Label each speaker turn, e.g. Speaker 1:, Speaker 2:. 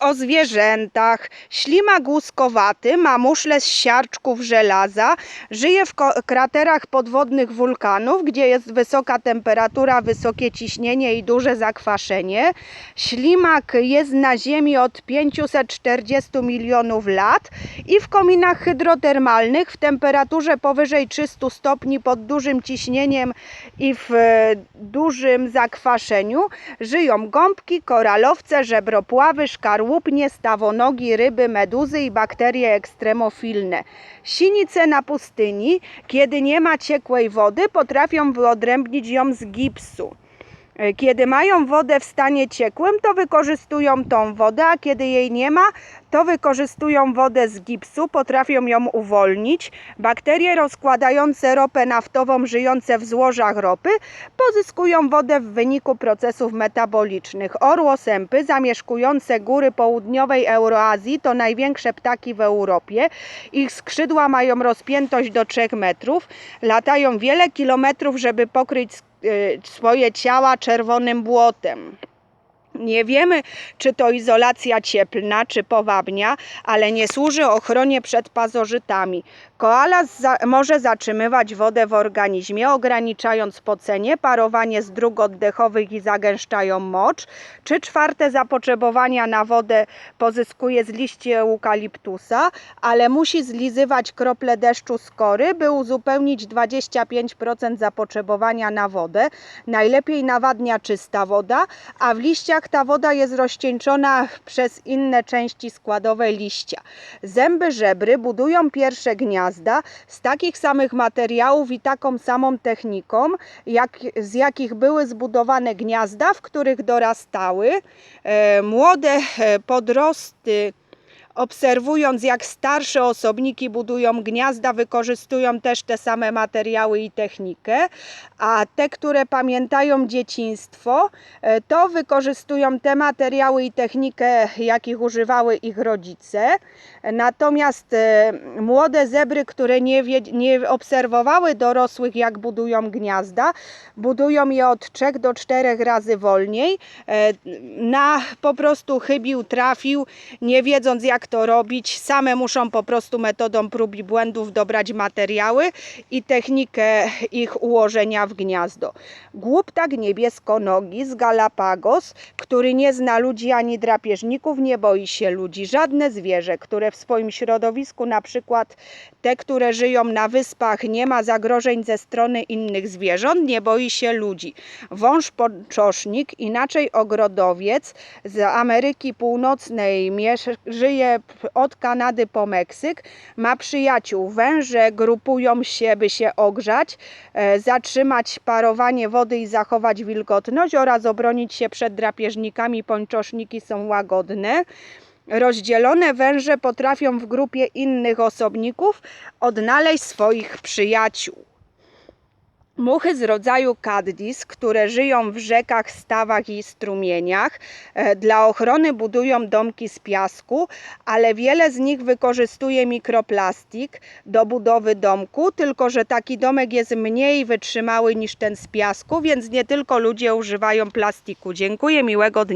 Speaker 1: O zwierzętach. Ślimak łuskowaty ma muszle z siarczków żelaza. Żyje w kraterach podwodnych wulkanów, gdzie jest wysoka temperatura, wysokie ciśnienie i duże zakwaszenie. Ślimak jest na Ziemi od 540 milionów lat i w kominach hydrotermalnych w temperaturze powyżej 300 stopni pod dużym ciśnieniem i w e, dużym zakwaszeniu żyją gąbki, koralowce, żebropławy, szkarłupnie, stawonogi, ryby, meduzy i bakterie ekstremofilne. Sinice na pustyni, kiedy nie ma ciekłej wody, potrafią wyodrębnić ją z gipsu. E, Kiedy mają wodę w stanie ciekłym, to wykorzystują tą wodę, a kiedy jej nie ma, to wykorzystują wodę z gipsu, potrafią ją uwolnić. Bakterie rozkładające ropę naftową, żyjące w złożach ropy, pozyskują wodę w wyniku procesów metabolicznych. Orłosępy zamieszkujące góry południowej Euroazji to największe ptaki w Europie. Ich skrzydła mają rozpiętość do 3 metrów. Latają wiele kilometrów, żeby pokryć swoje ciała czerwonym błotem. Nie wiemy, czy to izolacja cieplna, czy powabnia, ale nie służy ochronie przed pasożytami. Koala za może zatrzymywać wodę w organizmie, ograniczając pocenie, parowanie z dróg oddechowych i zagęszczają mocz. Czy czwarte zapotrzebowania na wodę pozyskuje z liści eukaliptusa, ale musi zlizywać krople deszczu z kory, by uzupełnić 25% zapotrzebowania na wodę. Najlepiej nawadnia czysta woda, a w liściach ta woda jest rozcieńczona przez inne części składowe liścia. Zęby żebry budują pierwsze gniazda z takich samych materiałów i taką samą techniką, jak, z jakich były zbudowane gniazda, w których dorastały. E, młode e, podrosty obserwując jak starsze osobniki budują gniazda, wykorzystują też te same materiały i technikę, a te, które pamiętają dzieciństwo, e, to wykorzystują te materiały i technikę, jakich używały ich rodzice. Natomiast e, młode zebry, które nie, nie obserwowały dorosłych, jak budują gniazda, budują je od 3 do 4 razy wolniej. E, Na po prostu chybił, trafił, nie wiedząc jak to robić. Same muszą po prostu metodą prób i błędów dobrać materiały i technikę ich ułożenia w gniazdo. Głuptak niebieskonogi z Galapagos, który nie zna ludzi ani drapieżników, nie boi się ludzi. Żadne zwierzę, które w swoim środowisku, na przykład te, które żyją na wyspach, nie ma zagrożeń ze strony innych zwierząt, nie boi się ludzi. Wąż ponczosznik, inaczej ogrodowiec z Ameryki Północnej, żyje od Kanady po Meksyk, ma przyjaciół. Węże grupują się, by się ogrzać, e, zatrzymać parowanie wody i zachować wilgotność oraz obronić się przed drapieżnikami. Pończoszniki są łagodne. Rozdzielone węże potrafią w grupie innych osobników odnaleźć swoich przyjaciół. Muchy z rodzaju Caddis, które żyją w rzekach, stawach i strumieniach, e, dla ochrony budują domki z piasku, ale wiele z nich wykorzystuje mikroplastik do budowy domku, tylko że taki domek jest mniej wytrzymały niż ten z piasku, więc nie tylko ludzie używają plastiku. Dziękuję, miłego dnia.